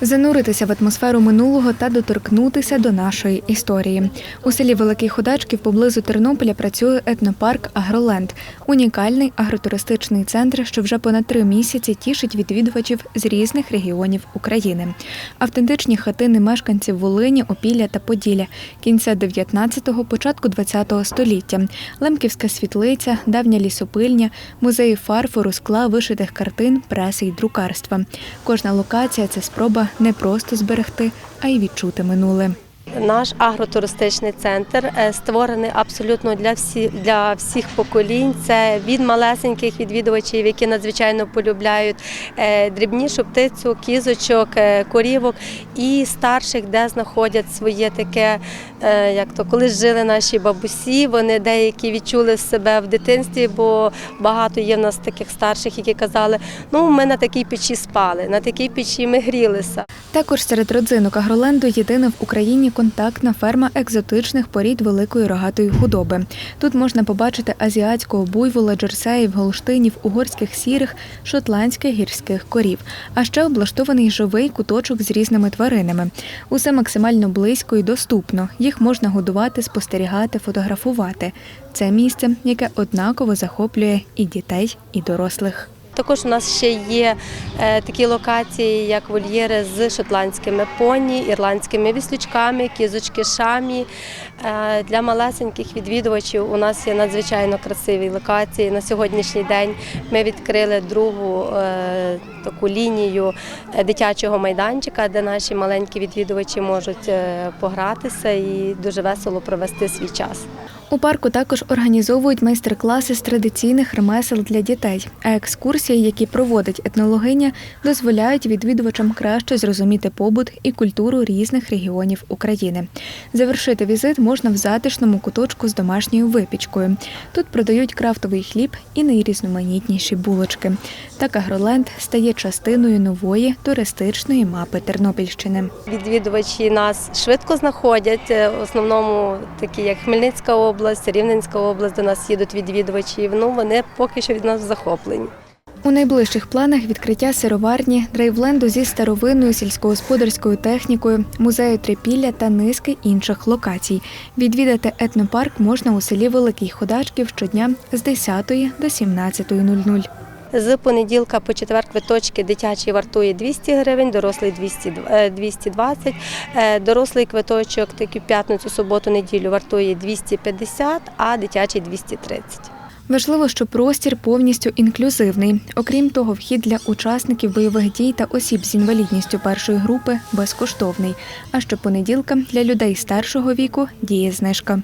Зануритися в атмосферу минулого та доторкнутися до нашої історії. У селі Великий Ходачків поблизу Тернополя працює етнопарк Агроленд, унікальний агротуристичний центр, що вже понад три місяці тішить відвідувачів з різних регіонів України. Автентичні хатини мешканців Волині, Опілля та Поділля кінця 19-го, початку 20-го століття, Лемківська світлиця, давня лісопильня, музеї фарфору, скла, вишитих картин, преси й друкарства. Кожна локація це спроба не просто зберегти, а й відчути минуле. Наш агротуристичний центр е, створений абсолютно для всіх для всіх поколінь. Це від малесеньких відвідувачів, які надзвичайно полюбляють е, дрібнішу птицю, кізочок, е, корівок, і старших, де знаходять своє таке, як то колись жили наші бабусі. Вони деякі відчули себе в дитинстві, бо багато є в нас таких старших, які казали, ну ми на такій печі спали, на такій печі ми грілися. Також серед родзинок Агроленду єдина в Україні контактна ферма екзотичних порід великої рогатої худоби. Тут можна побачити азіатського буйвола, джерсеїв, голштинів, угорських сірих, шотландських гірських корів. А ще облаштований живий куточок з різними тваринами. Усе максимально близько і доступно. Їх можна годувати, спостерігати, фотографувати. Це місце, яке однаково захоплює і дітей, і дорослих. Також у нас ще є е, такі локації, як вольєри з шотландськими поні, ірландськими віслючками, кізочки шамі. Е, для малесеньких відвідувачів у нас є надзвичайно красиві локації. На сьогоднішній день ми відкрили другу е, таку лінію дитячого майданчика, де наші маленькі відвідувачі можуть погратися і дуже весело провести свій час. У парку також організовують майстер-класи з традиційних ремесел для дітей, а екскурсії, які проводить етнологиня, дозволяють відвідувачам краще зрозуміти побут і культуру різних регіонів України. Завершити візит можна в затишному куточку з домашньою випічкою. Тут продають крафтовий хліб і найрізноманітніші булочки. Так Агроленд стає частиною нової туристичної мапи Тернопільщини. Відвідувачі нас швидко знаходять. е, В основному такі, як Хмельницька область, Рівненська область, до нас їдуть відвідувачів. Ну вони поки що від нас захоплені. У найближчих планах відкриття сироварні, драйвленду зі старовинною сільськогосподарською технікою, музею трипілля та низки інших локацій. Відвідати етнопарк можна у селі Великий Ходачків щодня з 10 до 17.00. З понеділка по четвер квиточки дитячий вартує 200 гривень, дорослий 200, е, 220. Е, Дорослий квиточок таки п'ятницю, суботу, неділю вартує 250, а дитячий 230. Важливо, що простір повністю інклюзивний. Окрім того, вхід для учасників бойових дій та осіб з інвалідністю першої групи безкоштовний. А щопонеділка для людей старшого віку діє знижка.